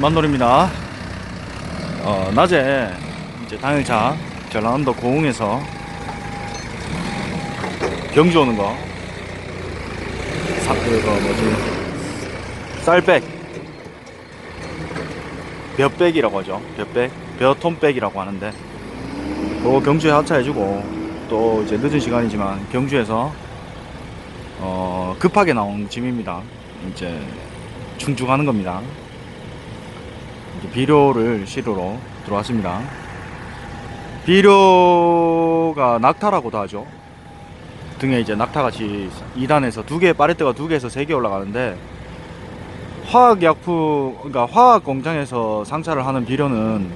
만돌입니다. 어, 낮에 이제 당일차 전라남도 고흥에서 경주 오는 거. 사, 그거 뭐지? 쌀백. 벼백이라고 하죠. 벼백. 벼톤백이라고 하는데. 그거 경주에 하차해주고 또 이제 늦은 시간이지만 경주에서 어, 급하게 나온 짐입니다. 이제 충주가는 겁니다. 비료를 실으러 들어왔습니다. 비료가 낙타라고도 하죠. 등에 이제 낙타같이 2단에서 두 개, 파레트가 두 개에서 세 개 올라가는데 화학약품, 그러니까 화학 공장에서 상차를 하는 비료는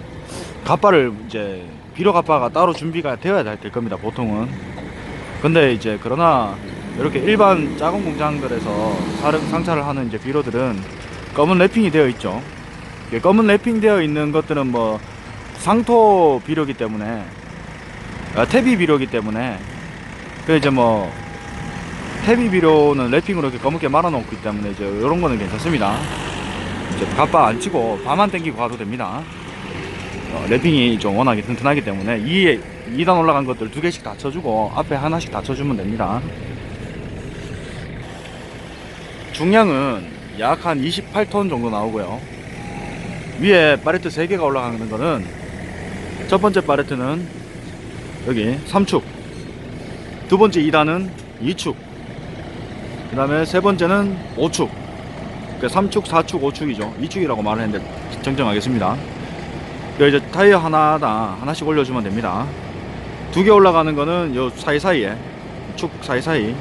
갑바를 이제 비료 갑바가 따로 준비가 되어야 될 겁니다. 보통은. 근데 이제 그러나 이렇게 일반 작은 공장들에서 상차를 하는 이제 비료들은 검은 랩핑이 되어 있죠. 이게 검은 랩핑 되어 있는 것들은 뭐 상토 비료기 때문에 아, 태비 비료기 때문에 그 이제 뭐 태비 비료는 랩핑으로 이렇게 검게 말아 놓기 때문에 이제 이런 거는 괜찮습니다. 이제 갑바 안 치고 바만 당기고 가도 됩니다. 어, 랩핑이 좀 워낙에 튼튼하기 때문에 2, 2단 올라간 것들 두 개씩 다 쳐주고 앞에 하나씩 다 쳐주면 됩니다. 중량은 약 한 28톤 정도 나오고요. 위에 파레트 3개가 올라가는 거는 첫 번째 파레트는 여기 3축 두 번째 2단은 2축 그 다음에 세 번째는 5축. 그 3축, 4축, 5축이죠. 2축이라고 말을 했는데 정정하겠습니다. 그 이제 타이어 하나당 하나씩 올려주면 됩니다. 두 개 올라가는 거는 요 사이사이에 축 사이사이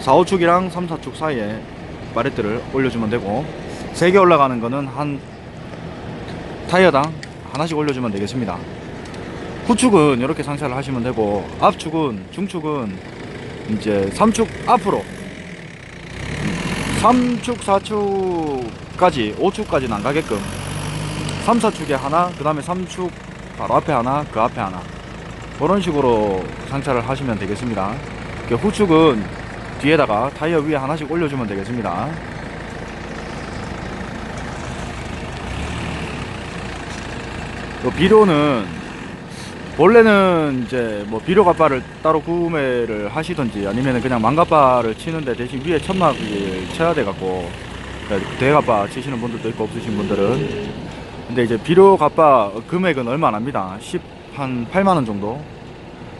4, 5축이랑 3, 4축 사이에 바레트를 올려주면 되고 세 개 올라가는 거는 한 타이어당 하나씩 올려주면 되겠습니다. 후축은 이렇게 상차를 하시면 되고 앞축은 중축은 이제 3축 앞으로. 3축 4축까지 5축까지는 안 가게끔. 3, 4축에 하나 그 다음에 3축 바로 앞에 하나 그 앞에 하나. 그런 식으로 상차를 하시면 되겠습니다. 이렇게 후축은 뒤에다가 타이어 위에 하나씩 올려주면 되겠습니다 비료는 원래는 이제 뭐 비료 갑바를 따로 구매를 하시던지 아니면 그냥 망갑바를 치는데 대신 위에 천막을 쳐야 돼 갖고 대갑바 치시는 분들도 있고 없으신 분들은. 근데 이제 비료 갑바 금액은 얼마 안 합니다. 10, 한 8만원 정도?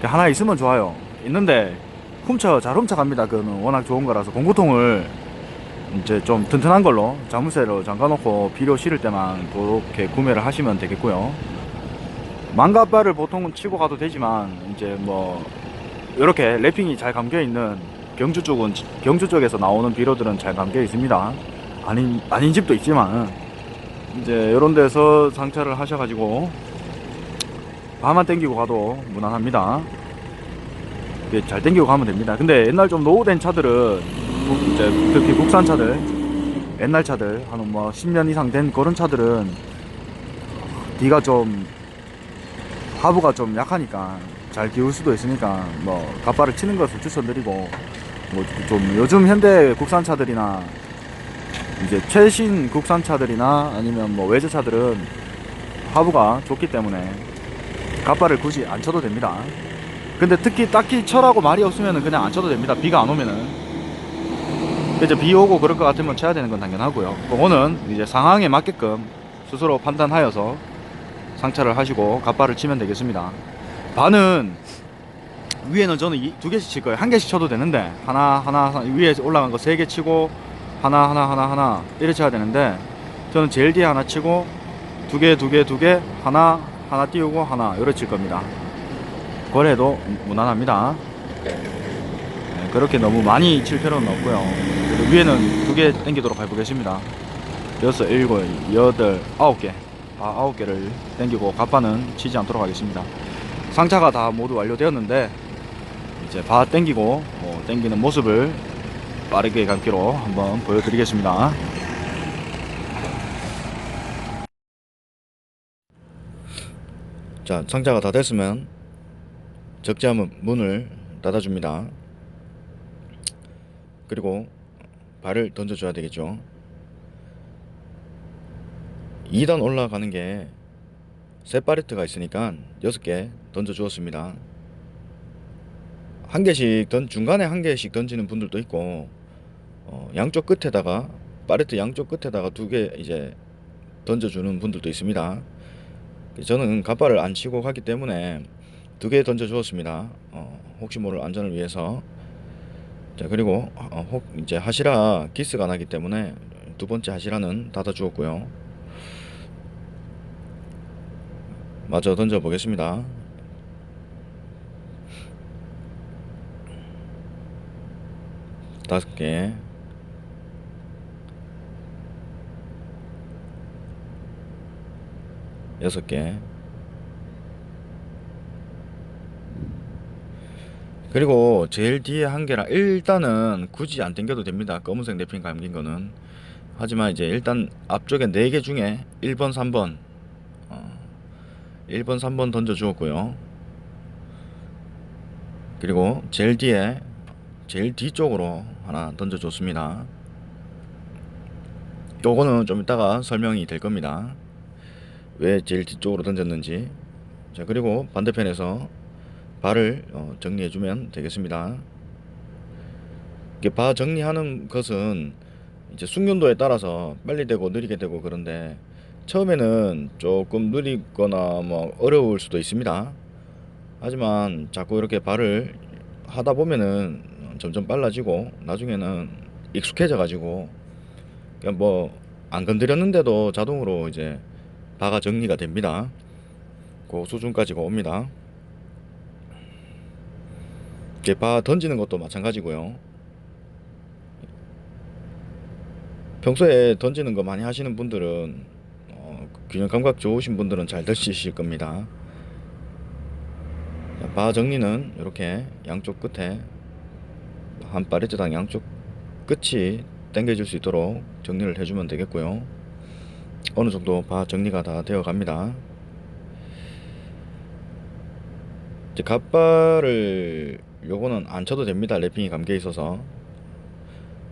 하나 있으면 좋아요. 있는데 훔쳐 잘 훔쳐갑니다. 그거는 워낙 좋은 거라서 공구통을 이제 좀 튼튼한 걸로 자물쇠로 잠가놓고 비료 실을 때만 그렇게 구매를 하시면 되겠고요. 망가바를 보통은 치고 가도 되지만 이제 뭐 이렇게 랩핑이 잘 감겨 있는 경주 쪽은 경주 쪽에서 나오는 비료들은 잘 감겨 있습니다. 아닌 아닌 집도 있지만 이제 이런 데서 상차를 하셔가지고 바만 땡기고 가도 무난합니다. 잘 땡기고 가면 됩니다. 근데 옛날 좀 노후된 차들은 국- 이제 특히 국산 차들, 옛날 차들 한 뭐 10년 이상 된 그런 차들은 뒤가 좀 하부가 좀 약하니까 잘 기울 수도 있으니까 뭐 갑바를 치는 것을 추천드리고 뭐 좀 요즘 현대 국산 차들이나 이제 최신 국산 차들이나 아니면 뭐 외제 차들은 하부가 좋기 때문에 갑바를 굳이 안 쳐도 됩니다. 근데 특히 딱히 쳐라고 말이 없으면 그냥 안 쳐도 됩니다. 비가 안 오면은. 이제 비 오고 그럴 것 같으면 쳐야 되는 건 당연하고요. 그거는 이제 상황에 맞게끔 스스로 판단하여서 상차를 하시고 갑바를 치면 되겠습니다. 반은 위에는 저는 이- 두 개씩 칠 거예요. 한 개씩 쳐도 되는데 하나 하나, 하나 위에 올라간 거 세 개 치고 하나 하나 하나 하나 이렇게 쳐야 되는데 저는 제일 뒤에 하나 치고 두 개 두 개 두 개 하나 하나 띄우고 하나 이렇게 칠 겁니다. 거래도 무난합니다. 네, 그렇게 너무 많이 칠 필요는 없고요. 위에는 두 개 당기도록 해보겠습니다. 여섯, 일곱, 여덟, 아홉 개. 아, 아홉 개를 당기고 갑바는 치지 않도록 하겠습니다. 상차가 다 모두 완료되었는데 이제 바 당기고 뭐 당기는 모습을 빠르게 감기로 한번 보여드리겠습니다. 자, 상자가 다 됐으면 적재하면 문을 닫아줍니다. 그리고 발을 던져줘야 되겠죠. 2단 올라가는 게 세 파레트가 있으니까 6개 던져 주었습니다. 한 개씩 던 중간에 한 개씩 던지는 분들도 있고 어, 양쪽 끝에다가 파레트 양쪽 끝에다가 두 개 이제 던져주는 분들도 있습니다. 저는 갑바를 안 치고 가기 때문에 두 개 던져 주었습니다. 어, 혹시 모를 안전을 위해서. 자 그리고 어, 혹 이제 하시라 기스가 나기 때문에 두 번째 하시라는 닫아 주었고요. 마저 던져 보겠습니다. 다섯 개. 여섯 개. 그리고 제일 뒤에 한 개랑 일단은 굳이 안 당겨도 됩니다. 검은색 랩핑 감긴 거는. 하지만 이제 일단 앞쪽에 네 개 중에 1번, 3번. 어, 1번, 3번 던져 주었고요. 그리고 제일 뒤에 제일 뒤쪽으로 하나 던져 줬습니다. 요거는 좀 이따가 설명이 될 겁니다. 왜 제일 뒤쪽으로 던졌는지. 자, 그리고 반대편에서 발을 어, 정리해 주면 되겠습니다. 이게 바 정리하는 것은 이제 숙련도에 따라서 빨리 되고 느리게 되고 그런데 처음에는 조금 느리거나 뭐 어려울 수도 있습니다. 하지만 자꾸 이렇게 발을 하다 보면은 점점 빨라지고 나중에는 익숙해져 가지고 그냥 뭐 안 건드렸는데도 자동으로 이제 바가 정리가 됩니다. 그 수준까지가 옵니다. 바 던지는 것도 마찬가지고요. 평소에 던지는 거 많이 하시는 분들은 어, 균형 감각 좋으신 분들은 잘 던지실 겁니다. 자, 바 정리는 이렇게 양쪽 끝에 한 파레트당 양쪽 끝이 당겨질 수 있도록 정리를 해주면 되겠고요. 어느 정도 바 정리가 다 되어 갑니다. 이제 갓바를 요거는 안 쳐도 됩니다. 랩핑이 감겨 있어서.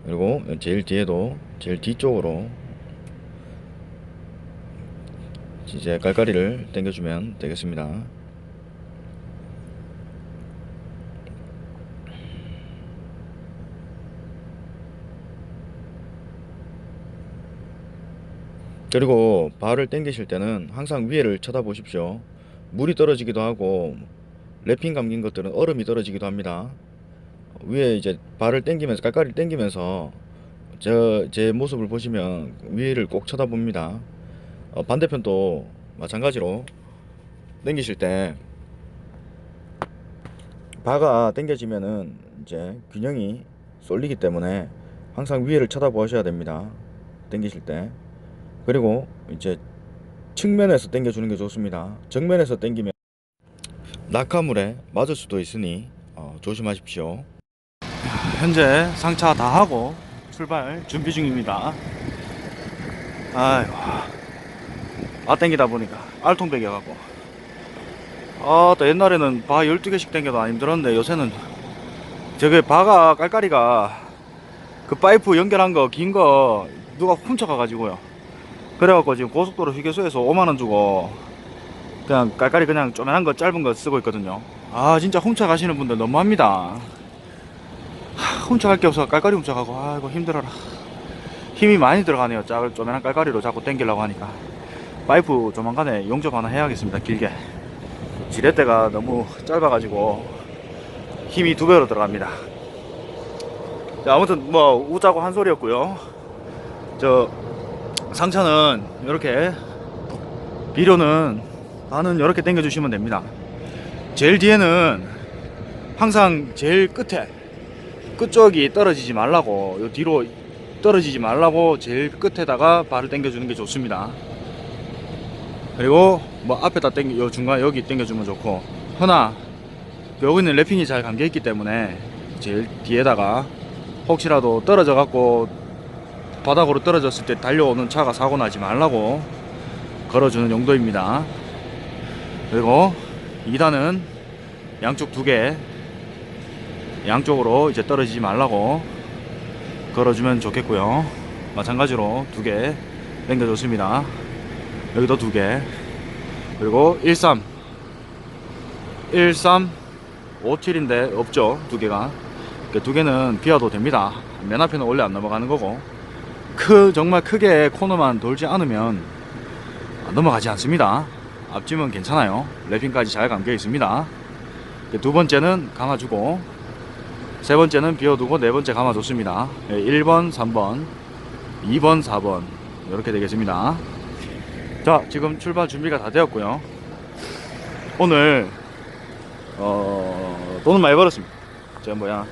그리고 제일 뒤에도 제일 뒤쪽으로 이제 깔깔이를 당겨주면 되겠습니다. 그리고 발을 당기실 때는 항상 위에를 쳐다보십시오. 물이 떨어지기도 하고 랩핑 감긴 것들은 얼음이 떨어지기도 합니다. 위에 이제 발을 당기면서 깔깔이 당기면서 저 제 모습을 보시면 위를 꼭 쳐다봅니다. 어, 반대편도 마찬가지로 당기실 때 바가 당겨지면은 이제 균형이 쏠리기 때문에 항상 위에를 쳐다보셔야 됩니다. 당기실 때. 그리고 이제 측면에서 당겨주는 게 좋습니다. 정면에서 당기면 낙하물에 맞을 수도 있으니 어, 조심하십시오. 현재 상차 다 하고 출발 준비 중입니다. 아이고, 아 땡기다 보니까 알통백이어갖고. 아, 또 옛날에는 바 12개씩 땡겨도 안 힘들었는데 요새는 저게 바가 깔깔이가 그 파이프 연결한 거 긴 거 누가 훔쳐가 가지고요. 그래갖고 지금 고속도로 휴게소에서 5만원 주고 그냥 깔깔이 그냥 쪼매한 거 짧은 거 쓰고 있거든요. 아, 진짜 훔쳐 가시는 분들 너무합니다. 하, 훔쳐 갈 게 없어 깔깔이 훔쳐 가고 아이고 힘들어라. 힘이 많이 들어가네요. 작을 쪼매난 깔깔이로 자꾸 당기려고 하니까. 파이프 조만간에 용접 하나 해야겠습니다 길게. 지렛대가 너무 짧아 가지고 힘이 두 배로 들어갑니다. 자, 아무튼 뭐 우짜고 한 소리였고요. 저 상차는 이렇게 비료는 나는 이렇게 당겨 주시면 됩니다. 제일 뒤에는 항상 제일 끝에 끝쪽이 떨어지지 말라고 요 뒤로 떨어지지 말라고 제일 끝에다가 발을 당겨 주는 게 좋습니다. 그리고 뭐 앞에다 당겨 요 중간 여기 당겨 주면 좋고 허나 여기는 랩핑이 잘 감겨 있기 때문에 제일 뒤에다가 혹시라도 떨어져 갖고 바닥으로 떨어졌을 때 달려오는 차가 사고 나지 말라고 걸어주는 용도입니다 그리고 2단은 양쪽 두 개 양쪽으로 이제 떨어지지 말라고 걸어주면 좋겠고요. 마찬가지로 두 개 당겨줬습니다. 여기도 두 개. 그리고 13 13 57인데 없죠 두 개가. 그 두 개는 비워도 됩니다. 맨 앞에는 원래 안 넘어가는 거고. 크 정말 크게 코너만 돌지 않으면 넘어가지 않습니다 앞짐은 괜찮아요. 랩핑까지 잘 감겨 있습니다. 그두 번째는 감아주고 세 번째는 비워두고 네 번째 감아줬습니다. 1번 3번 2번 4번 이렇게 되겠습니다. 자 지금 출발 준비가 다 되었고요. 오늘 어 돈은 많이 벌었습니다. 저 뭐야.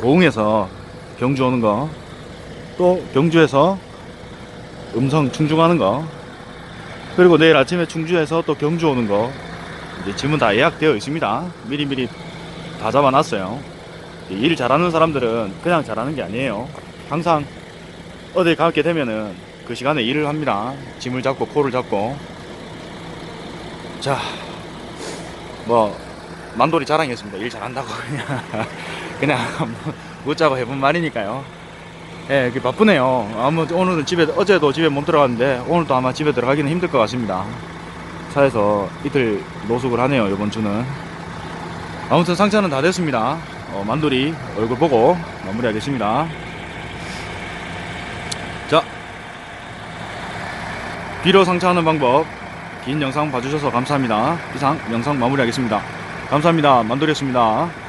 고흥에서 경주 오는 거 또 경주에서 음성 충중하는 거 그리고 내일 아침에 충주에서 또 경주 오는 거 이제 짐은 다 예약되어 있습니다. 미리미리 다 잡아놨어요. 일 잘하는 사람들은 그냥 잘하는 게 아니에요. 항상 어디 가게 되면은 그 시간에 일을 합니다. 짐을 잡고 코를 잡고. 자 뭐 만돌이 자랑했습니다. 일 잘한다고 그냥 그냥 웃자고 해본 말이니까요 예, 그 바쁘네요. 아무 오늘은 집에 어제도 집에 못 들어갔는데 오늘도 아마 집에 들어가기는 힘들 것 같습니다. 차에서 이틀 노숙을 하네요 이번 주는. 아무튼 상차는 다 됐습니다. 어, 만돌이 얼굴 보고 마무리하겠습니다. 자, 비로 상차하는 방법 긴 영상 봐주셔서 감사합니다. 이상 영상 마무리하겠습니다. 감사합니다. 만돌이었습니다.